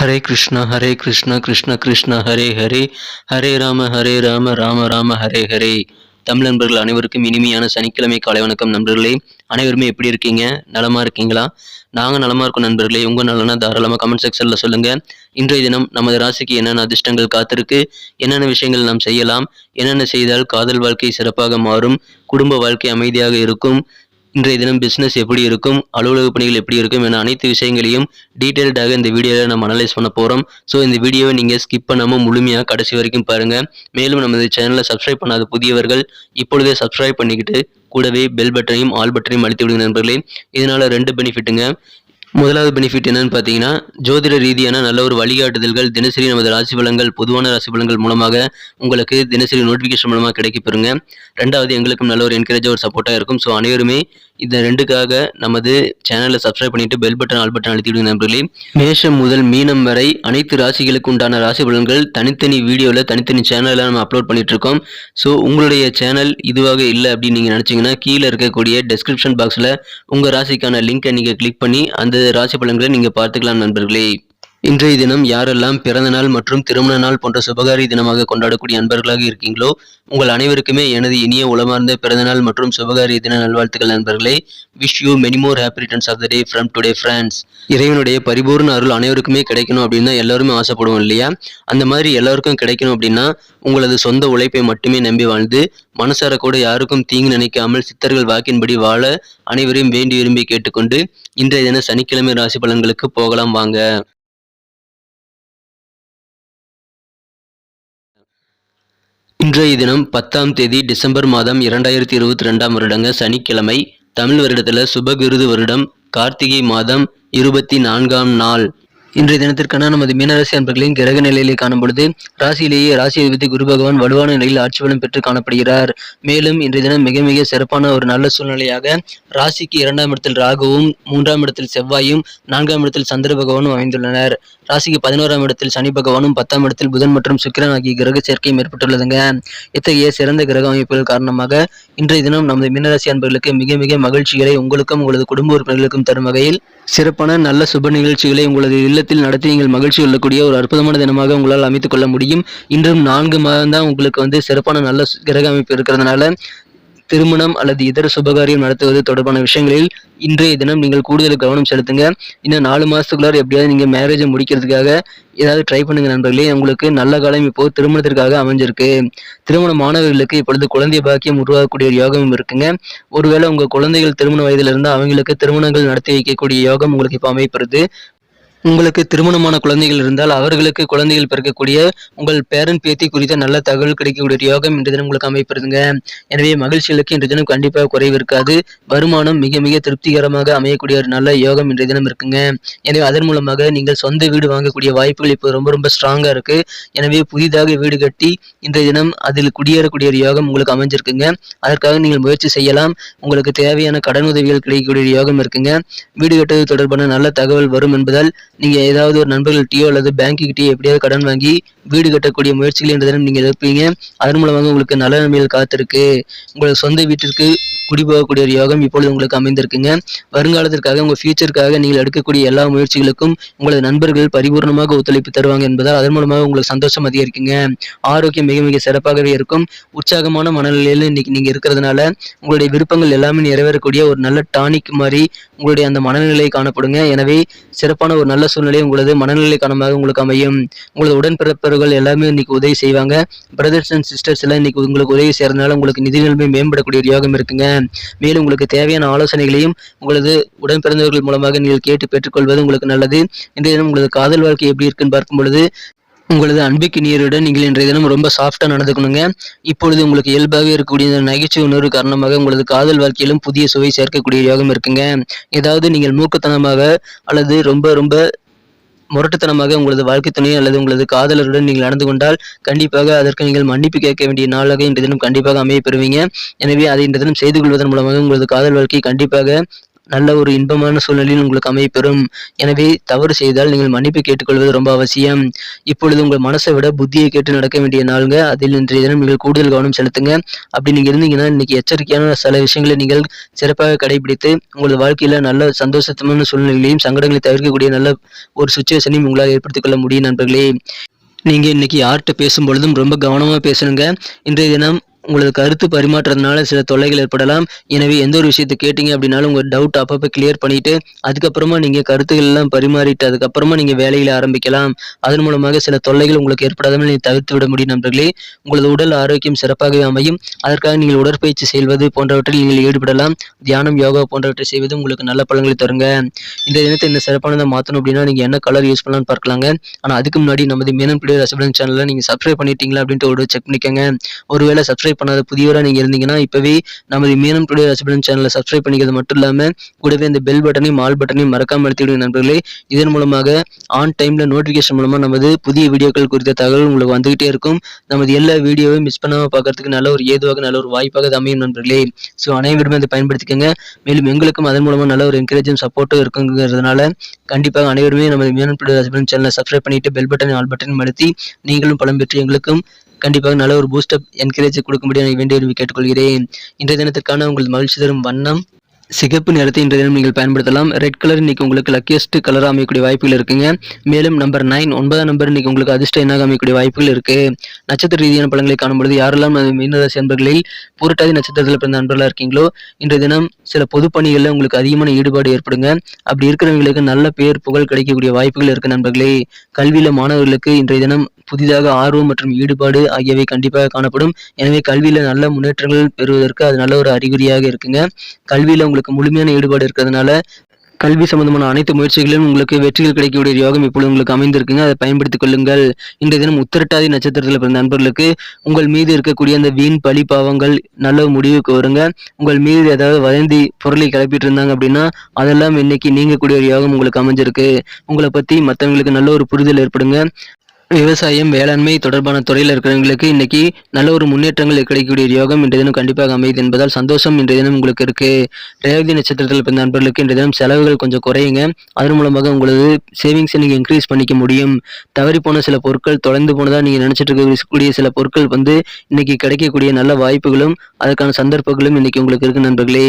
ஹரே கிருஷ்ணா ஹரே கிருஷ்ணா கிருஷ்ண கிருஷ்ணா ஹரே ஹரே. ஹரே ராம ஹரே ராம ராம ராம ஹரே ஹரே. தமிழ் நண்பர்கள் அனைவருக்கும் இனிமையான சனிக்கிழமை காலை வணக்கம் நண்பர்களே. அனைவருமே எப்படி இருக்கீங்க? நலமா இருக்கீங்களா? நாங்கள் நலமா இருக்கோம் நண்பர்களே. உங்கள் நலனா தாராளமாக கமெண்ட் செக்ஷனில் சொல்லுங்கள் இன்றைய தினம் நமது ராசிக்கு என்னென்ன அதிர்ஷ்டங்கள் காத்திருக்கு? என்னென்ன விஷயங்கள் நாம் செய்யலாம்? என்னென்ன செய்தால் காதல் வாழ்க்கை சிறப்பாக மாறும்? குடும்ப வாழ்க்கை அமைதியாக இருக்கும்? இன்றைய தினம் பிஸ்னஸ் எப்படி இருக்கும் அலுவலக பணிகள் எப்படி இருக்கும் என அனைத்து விஷயங்களையும் டீட்டெயில்டாக இந்த வீடியோவில் நம்ம அனலைஸ் பண்ண போகிறோம் ஸோ இந்த வீடியோவை நீங்கள் ஸ்கிப் பண்ணாமல் முழுமையாக கடைசி வரைக்கும் பாருங்கள் மேலும் நமது சேனலை சப்ஸ்கிரைப் பண்ணாத புதியவர்கள் இப்பொழுதே சப்ஸ்கிரைப் பண்ணிக்கிட்டு கூடவே பெல் பட்டனையும் ஆல் பட்டனையும் அழுத்தி விடுங்க நண்பர்களே. இதனால் ரெண்டு பெனிஃபிட்டுங்க முதலாவது பெனிஃபிட் என்னன்னு பார்த்தீங்கன்னா ஜோதிட ரீதியான நல்ல ஒரு வழிகாட்டுதல்கள் தினசரி நமது ராசி பலங்கள் பொதுவான ராசி பலங்கள் மூலமாக உங்களுக்கு தினசரி நோட்டிஃபிகேஷன் மூலமாக கிடைக்க பெறுங்க. ரெண்டாவது எங்களுக்கும் நல்ல ஒரு என்கரேஜாக ஒரு சப்போர்ட்டாக இருக்கும். ஸோ அனைவருமே இந்த ரெண்டுக்காக நமது சேனலை சப்ஸ்கிரைப் பண்ணிட்டு பெல் பட்டன் ஆல் பட்டன் அழுத்தி விடுங்க நண்பர்களே. மேஷம் முதல் மீனம் வரை அனைத்து ராசிகளுக்கு உண்டான ராசி பலன்கள் தனித்தனி வீடியோவில் தனித்தனி சேனலில் நம்ம அப்லோட் பண்ணிட்டு இருக்கோம் ஸோ உங்களுடைய சேனல் இதுவாக இல்லை அப்படின்னு நீங்கள் நினச்சிங்கன்னா கீழே இருக்கக்கூடிய டெஸ்கிரிப்ஷன் பாக்ஸில் உங்கள் ராசிக்கான லிங்க்கை நீங்கள் கிளிக் பண்ணி அந்த ராசி பலன்களை நீங்கள் பார்த்துக்கலாம் நண்பர்களே. இன்றைய தினம் யாரெல்லாம் பிறந்த நாள் மற்றும் திருமண நாள் போன்ற சுபகாரி தினமாக கொண்டாடக்கூடிய அன்பர்களாக இருக்கீங்களோ உங்கள் அனைவருக்குமே எனது இனிய உளமார்ந்த பிறந்தநாள் மற்றும் சுபகாரி தின நல்வாழ்த்துக்கள் நண்பர்களே. Wish you many more happy returns of the day from today friends இறைவனுடைய பரிபூர்ண அருள் அனைவருக்குமே கிடைக்கணும் அப்படின்னு தான் எல்லாருமே ஆசைப்படுவோம் இல்லையா? அந்த மாதிரி எல்லாருக்கும் கிடைக்கணும் அப்படின்னா உங்களது சொந்த உழைப்பை மட்டுமே நம்பி வாழ்ந்து மனசார கூட யாருக்கும் தீங்கு நினைக்காமல் சித்தர்கள் வாக்கின்படி வாழ அனைவரையும் வேண்டி விரும்பி கேட்டுக்கொண்டு இன்றைய தின சனிக்கிழமை ராசி பலன்களுக்கு போகலாம் வாங்க. இன்றைய தினம் பத்தாம் தேதி டிசம்பர் மாதம் இரண்டாயிரத்தி இருபத்தி ரெண்டாம் வருடங்க சனிக்கிழமை தமிழ் வருடத்தில் சுபகிருது வருடம் கார்த்திகை மாதம் இருபத்தி நான்காம் நாள். இன்றைய தினத்திற்கான நமது மீனராசி அன்பர்களின் கிரக நிலையிலே காணும் பொழுது ராசியிலேயே ராசி அதிபதி குரு பகவான் வலுவான நிலையில் ஆட்சி பலம் பெற்று காணப்படுகிறார். மேலும் இன்றைய தினம் மிக மிக சிறப்பான ஒரு நல்ல சூழ்நிலையாக ராசிக்கு இரண்டாம் இடத்தில் ராகுவும் மூன்றாம் இடத்தில் செவ்வாயும் நான்காம் இடத்தில் சந்திர பகவானும் அமைந்துள்ளனர். ராசிக்கு பதினோராம் இடத்தில் சனி பகவானும் பத்தாம் இடத்தில் புதன் மற்றும் சுக்கிரன் ஆகிய கிரக சேர்க்கையும் ஏற்பட்டுள்ளதுங்க. இத்தகைய சிறந்த கிரக அமைப்புகள் காரணமாக இன்றைய தினம் நமது மீனராசி அன்பர்களுக்கு மிக மிக மகிழ்ச்சிகளை உங்களுக்கும் உங்களது குடும்ப உறுப்பினர்களுக்கும் தரும் வகையில் சிறப்பான நல்ல சுப நிகழ்ச்சிகளை உங்களது இல்லத்தில் நடத்தி நீங்கள் மகிழ்ச்சி கொள்ளக்கூடிய ஒரு அற்புதமான தினமாக உங்களால் அமைத்துக் கொள்ள முடியும். இன்றும் நான்கு மாதம் தான் உங்களுக்கு வந்து சிறப்பான நல்ல கிரக அமைப்பு இருக்கிறதுனால திருமணம் அல்லது இதர சுபகாரியம் நடத்துவது தொடர்பான விஷயங்களில் இன்றைய தினம் நீங்கள் கூடுதல் கவனம் செலுத்துங்க. இன்னும் நாலு மாதத்துக்குள்ளார எப்படியாவது நீங்கள் மேரேஜை முடிக்கிறதுக்காக ஏதாவது ட்ரை பண்ணுங்க நண்பர்களே. உங்களுக்கு நல்ல காலம் இப்போ திருமணத்திற்காக அமைஞ்சிருக்கு. திருமண மாணவர்களுக்கு இப்பொழுது குழந்தை பாக்கியம் உருவாகக்கூடிய ஒரு இருக்குங்க. ஒருவேளை உங்கள் குழந்தைகள் திருமண வயதிலிருந்து அவங்களுக்கு திருமணங்கள் நடத்தி வைக்கக்கூடிய யோகம் உங்களுக்கு இப்போ அமைப்படுது உங்களுக்கு திருமணமான குழந்தைகள் இருந்தால் அவர்களுக்கு குழந்தைகள் பிறக்கக்கூடிய உங்கள் பேரன் பேத்தி குறித்த நல்ல தகவல் கிடைக்கக்கூடிய யோகம் இன்று தினம் உங்களுக்கு அமைப்பிருதுங்க எனவே மகிழ்ச்சிகளுக்கு இன்று தினம் கண்டிப்பாக குறைவு இருக்காது. வருமானம் மிக மிக திருப்திகரமாக அமையக்கூடிய ஒரு நல்ல யோகம் இன்றைய தினம் இருக்குங்க. எனவே அதன் மூலமாக நீங்கள் சொந்த வீடு வாங்கக்கூடிய வாய்ப்புகள் இப்போ ரொம்ப ரொம்ப ஸ்ட்ராங்காக இருக்கு. எனவே புதிதாக வீடு கட்டி இன்றைய தினம் அதில் குடியேறக்கூடிய ஒரு யோகம் உங்களுக்கு அமைஞ்சிருக்குங்க. அதற்காக நீங்கள் முயற்சி செய்யலாம். உங்களுக்கு தேவையான கடன் உதவிகள் கிடைக்கக்கூடிய ஒரு யோகம் இருக்குங்க. வீடு கட்டுவது தொடர்பான நல்ல தகவல் வரும் என்பதால் நீங்கள் ஏதாவது ஒரு நண்பர்கள்ட்டையோ அல்லது பேங்க்குக்கிட்டேயோ எப்படியாவது கடன் வாங்கி வீடு கட்டக்கூடிய முயற்சிகள் என்ற தினம் நீங்கள் எடுப்பீங்க அதன் மூலமாக உங்களுக்கு நல்ல நன்மைகள் காத்திருக்கு. உங்களுக்கு சொந்த வீட்டிற்கு குடிபோகக்கூடிய ஒரு யோகம் இப்பொழுது உங்களுக்கு அமைந்திருக்குங்க. வருங்காலத்திற்காக உங்கள் ஃபியூச்சருக்காக நீங்கள் எடுக்கக்கூடிய எல்லா முயற்சிகளுக்கும் உங்களது நண்பர்கள் பரிபூர்ணமாக ஒத்துழைப்பு தருவாங்க என்பதால் அதன் மூலமாக உங்களுக்கு சந்தோஷம் அதிகரிக்குங்க. ஆரோக்கியம் மிக மிக சிறப்பாகவே இருக்கும். உற்சாகமான மனநிலையில் இன்னைக்கு நீங்கள் இருக்கிறதுனால உங்களுடைய விருப்பங்கள் எல்லாமே நிறைவேறக்கூடிய ஒரு நல்ல டானிக் மாதிரி உங்களுடைய அந்த மனநிலை காணப்படுங்க. எனவே சிறப்பான ஒரு நல்ல சூழ்நிலை உங்களது மனநிலை காரணமாக உங்களுக்கு அமையும். உங்களது உடன்பிறப்பவர்கள் எல்லாமே இன்னைக்கு உதவி செய்வாங்க. பிரதர்ஸ் அண்ட் சிஸ்டர்ஸ் எல்லாம் இன்னைக்கு உங்களுக்கு உதவி செய்யறதுனால உங்களுக்கு நிதி நிலைமை மேம்படக்கூடிய ஒரு யோகம் இருக்குங்க. மேலும் உங்களுக்கு தேவையான ஆலோசனைகளையும் உங்களது உடன் பிறந்தவர்கள் மூலமாக நீங்கள் கேட்டு பெற்றுக்கொள்வது உங்களுக்கு நல்லது. இன்றைய தினம் உங்களது காதல் வாழ்க்கை எப்படி இருக்குன்னு பார்க்கும் பொழுது உங்களது அன்புக்கு நீருடன் நீங்கள் இன்றைய தினம் ரொம்ப சாஃப்டாக நடந்துக்கணுங்க. இப்பொழுது உங்களுக்கு இயல்பாகவே இருக்கக்கூடிய இந்த நகைச்சுவை உணர்வு காரணமாக உங்களது காதல் வாழ்க்கையிலும் புதிய சுவை சேர்க்கக்கூடிய யோகம் இருக்குங்க. ஏதாவது நீங்கள் மூக்கத்தனமாக அல்லது ரொம்ப ரொம்ப முரட்டுத்தனமாக உங்களது வாழ்க்கை துணை அல்லது உங்களது காதலருடன் நீங்கள் நடந்து கொண்டால் கண்டிப்பாக அதற்கு நீங்கள் மன்னிப்பு கேட்க வேண்டிய நாளாக இன்றைய தினம் கண்டிப்பாக அமைய பெறுவீங்க. எனவே அதை இன்றைய தினம் செய்து கொள்வதன் மூலமாக உங்களது காதல் வாழ்க்கை கண்டிப்பாக நல்ல ஒரு இன்பமான சூழ்நிலையில் உங்களுக்கு அமையப்பெறும். எனவே தவறு செய்தால் நீங்கள் மன்னிப்பு கேட்டுக்கொள்வது ரொம்ப அவசியம். இப்பொழுது உங்கள் மனசை விட புத்தியை கேட்டு நடக்க வேண்டிய நாளுங்க. அதில் இன்றைய தினம் நீங்கள் கூடுதல் கவனம் செலுத்துங்க. அப்படி நீங்கள் இருந்தீங்கன்னா இன்னைக்கு எச்சரிக்கையான சில விஷயங்களை நீங்கள் சிறப்பாக கடைபிடித்து உங்களது வாழ்க்கையில் நல்ல சந்தோஷமான சூழ்நிலைகளையும் சங்கடங்களை தவிர்க்கக்கூடிய நல்ல ஒரு சுச்சுவேஷனையும் உங்களால் ஏற்படுத்திக் கொள்ள முடியும் நண்பர்களே. நீங்கள் இன்னைக்கு யார்கிட்ட பேசும் பொழுதும் ரொம்ப கவனமாக பேசணுங்க. இன்றைய தினம் உங்களது கருத்து பரிமாற்றத்தினால சில தொல்லைகள் ஏற்படலாம். எனவே எந்த ஒரு விஷயத்தை கேட்டீங்க அப்படின்னாலும் உங்கள் டவுட் அப்பப்போ கிளியர் பண்ணிட்டு அதுக்கப்புறமா நீங்கள் கருத்துக்கள் எல்லாம் பரிமாறிட்டு அதுக்கப்புறமா நீங்கள் வேலையில் ஆரம்பிக்கலாம். அதன் மூலமாக சில தொல்லைகள் உங்களுக்கு ஏற்படாமல் நீங்கள் தவிர்த்து விட முடியும் நண்பர்களே. உங்களது உடல் ஆரோக்கியம் சிறப்பாகவே அமையும். அதற்காக நீங்கள் உடற்பயிற்சி செய்வது போன்றவற்றில் நீங்கள் ஈடுபடலாம். தியானம் யோகா போன்றவற்றை செய்வது உங்களுக்கு நல்ல பலன்களை தருங்க. இந்த தினத்தை இந்த சிறப்பானதை மாற்றணும் அப்படின்னா நீங்கள் என்ன கலர் யூஸ் பண்ணலாம்னு பார்க்கலாங்க. ஆனால் அதுக்கு முன்னாடி நமது மேனம் பிடிவ ரசபலன் சேனலை நீங்கள் சப்ஸ்கிரைப் பண்ணிட்டீங்களா அப்படின்ட்டு ஒரு செக் பண்ணிக்கோங்க. ஒருவேளை சப்ஸ்கிரைப் பண்ணாத புதியவராக நீங்கள் இருந்தீங்கன்னா இப்போவே நமது மீனம் டுடே ரசபலன் சேனலை சப்ஸ்கிரைப் பண்ணிக்கிறது மட்டும் இல்லாமல் கூடவே இந்த பெல் பட்டனையும் ஆல் பட்டனையும் மறக்காமல் எடுத்துக்கிடுங்க நண்பர்களே. இதன் மூலமாக ஆன் டைமில் நோட்டிஃபிகேஷன் மூலமாக நமது புதிய வீடியோக்கள் குறித்த தகவல் உங்களுக்கு வந்துகிட்டே இருக்கும். நமது எல்லா வீடியோவையும் மிஸ் பண்ணாமல் பார்க்கறதுக்கு நல்ல ஒரு ஏதுவாக நல்ல ஒரு வாய்ப்பாக அமையும் நண்பர்களே. ஸோ அனைவருமே அதை பயன்படுத்திக்கோங்க. மேலும் எங்களுக்கும் அதன் மூலமாக நல்ல ஒரு என்கரேஜும் சப்போர்ட்டும் இருக்குங்கிறதுனால கண்டிப்பாக அனைவருமே நமது மீனம் டுடே ரசபலன் சேனலை சப்ஸ்கிரைப் பண்ணிட்டு பெல் பட்டன் ஆல் பட்டன் அழுத்தி நீங்களும் பலம் பெற்று எங்களுக்கும் கண்டிப்பாக நல்ல ஒரு பூஸ்டப் என்கரேஜ் கொடுக்கும்படி நான் வேண்டிய விரும்பி கேட்டுக்கொள்கிறேன். இன்றைய தினத்திற்கான உங்கள் மகிழ்ச்சி தரும் வண்ணம் சிகப்பு நிறத்தை இன்றைய தினம் நீங்கள் பயன்படுத்தலாம். ரெட் கலர் இன்னைக்கு உங்களுக்கு லக்கியஸ்ட் கலர் அமையக்கூடிய வாய்ப்புகள் இருக்குங்க. மேலும் நம்பர் நைன் ஒன்பதாம் நம்பர் இன்னைக்கு உங்களுக்கு அதிர்ஷ்ட எண்ணாக அமையக்கூடிய வாய்ப்புகள் இருக்கு. நட்சத்திர ரீதியான பழங்களை காணும்பொழுது யாரெல்லாம் மீனராசி நண்பர்களில் புரட்டாதி நட்சத்திரத்தில் பிறந்த நண்பர்களாக இருக்கீங்களோ இன்றைய தினம் சில பொது பணிகளில் உங்களுக்கு அதிகமான ஈடுபாடு ஏற்படுங்க. அப்படி இருக்கிறவங்களுக்கு நல்ல பேர் புகழ் கிடைக்கக்கூடிய வாய்ப்புகள் இருக்கு நண்பர்களே. கல்வியில் மாணவர்களுக்கு இன்றைய தினம் புதிதாக ஆர்வம் மற்றும் ஈடுபாடு ஆகியவை கண்டிப்பாக காணப்படும். எனவே கல்வியில் நல்ல முன்னேற்றங்கள் பெறுவதற்கு அது நல்ல ஒரு அறிகுறியாக இருக்குங்க. கல்வியில் உங்களுக்கு முழுமையான ஈடுபாடு இருக்கிறதுனால கல்வி சம்பந்தமான அனைத்து முயற்சிகளிலும் உங்களுக்கு வெற்றிகள் கிடைக்கக்கூடிய யோகம் இப்பொழுது உங்களுக்கு அமைந்திருக்குங்க. அதை பயன்படுத்திக் கொள்ளுங்கள். இன்றைய தினம் உத்திரட்டாதி நட்சத்திரத்தில் பிறந்த நண்பர்களுக்கு உங்கள் மீது இருக்கக்கூடிய அந்த வீண் பழி பாவங்கள் நல்ல முடிவுக்கு வருங்க. உங்கள் மீது ஏதாவது வதந்தி பொருளை கிளப்பிட்டு இருந்தாங்க அப்படின்னா அதெல்லாம் இன்னைக்கு நீங்கக்கூடிய ஒரு யோகம் உங்களுக்கு அமைஞ்சிருக்கு. உங்களை பத்தி மற்றவங்களுக்கு நல்ல ஒரு புரிதல் ஏற்படுங்க. விவசாயம் வேளாண்மை தொடர்பான துறையில் இருக்கிறவங்களுக்கு இன்னைக்கு நல்ல ஒரு முன்னேற்றங்கள் கிடைக்கக்கூடிய யோகம் இன்றைய தினம் கண்டிப்பாக அமையுது என்பதால் சந்தோஷம் இன்றைய தினம் உங்களுக்கு இருக்கு. ரேவதி நட்சத்திரத்தில் பிறந்த நண்பர்களுக்கு இன்றைய தினம் செலவுகள் கொஞ்சம் குறையுங்க. அதன் மூலமாக உங்களது சேவிங்ஸை நீங்கள் இன்க்ரீஸ் பண்ணிக்க முடியும். தவறி போன சில பொருட்கள் தொலைந்து போனதாக நீங்கள் நினைச்சிட்டு இருக்கக்கூடிய சில பொருட்கள் வந்து இன்னைக்கு கிடைக்கக்கூடிய நல்ல வாய்ப்புகளும் அதற்கான சந்தர்ப்பங்களும் இன்னைக்கு உங்களுக்கு இருக்கு நண்பர்களே.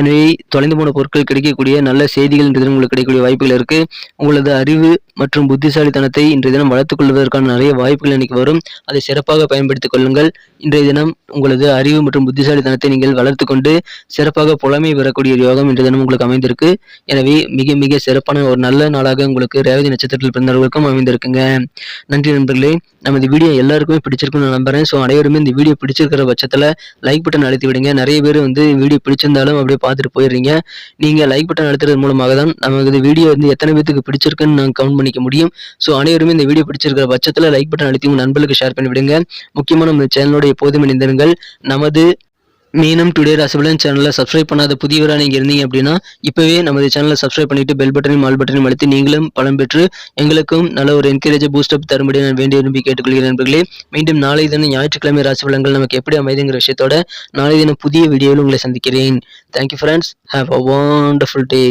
எனவே தொலைந்து போன பொருட்கள் கிடைக்கக்கூடிய நல்ல செய்திகள் இன்றைய தினம் உங்களுக்கு கிடைக்கக்கூடிய வாய்ப்புகள் இருக்கு. உங்களது அறிவு மற்றும் புத்திசாலித்தனத்தை இன்றைய தினம் வளர்த்துக் கொள்வதற்கான நிறைய வாய்ப்புகள் இன்னைக்கு வரும். அதை சிறப்பாக பயன்படுத்திக் கொள்ளுங்கள். இன்றைய தினம் உங்களது அறிவு மற்றும் புத்திசாலித்தனத்தை நீங்கள் வளர்த்து கொண்டு சிறப்பாக புலமை பெறக்கூடிய யோகம் இன்றைய தினம் உங்களுக்கு அமைந்திருக்கு. எனவே மிக மிக சிறப்பான ஒரு நல்ல நாளாக உங்களுக்கு ரேவதி நட்சத்திரத்தில் பிறந்தவர்களுக்கும் அமைந்திருக்குங்க. நன்றி நண்பர்களே. நமது வீடியோ எல்லாருக்குமே பிடிச்சிருக்குன்னு நான் நம்புறேன். ஸோ அனைவருமே இந்த வீடியோ பிடிச்சிருக்கிற பட்சத்தில் லைக் பட்டன் அழுத்தி விடுங்க. நிறைய பேர் வந்து வீடியோ பிடிச்சிருந்தாலும் அப்படியே பார்த்துட்டு போயிடுறீங்க. நீங்கள் லைக் பட்டன் அழுத்துறது மூலமாக தான் நமக்கு வீடியோ வந்து எத்தனை பேத்துக்கு பிடிச்சிருக்குன்னு நான் கவுண்ட் பண்ணி கண்டுபிடிக்க முடியும். ஸோ அனைவருமே இந்த வீடியோ பிடிச்சிருக்கிற பட்சத்தில் லைக் பட்டன் அழுத்தி உங்கள் நண்பர்களுக்கு ஷேர் பண்ணி விடுங்க. முக்கியமாக நம்ம சேனலோட எப்போதும் இணைந்திருங்கள் நமது மீனம் டுடே ரசபலன் சேனலை சப்ஸ்கிரைப் பண்ணாத புதியவராக நீங்கள் இருந்தீங்க அப்படின்னா இப்போவே நமது சேனலை சப்ஸ்கிரைப் பண்ணிட்டு பெல் பட்டனையும் ஆல் பட்டனையும் அழுத்தி நீங்களும் பலம் பெற்று எங்களுக்கும் நல்ல ஒரு என்கரேஜ் பூஸ்டப் தரும்படி நான் வேண்டிய விரும்பி கேட்டுக்கொள்கிறேன் நண்பர்களே. மீண்டும் நாளை தினம் ஞாயிற்றுக்கிழமை ராசிபலன்கள் நமக்கு எப்படி அமைதுங்கிற விஷயத்தோட நாளை தினம் புதிய வீடியோவில் உங்களை சந்திக்கிறேன். Thank you friends have a wonderful day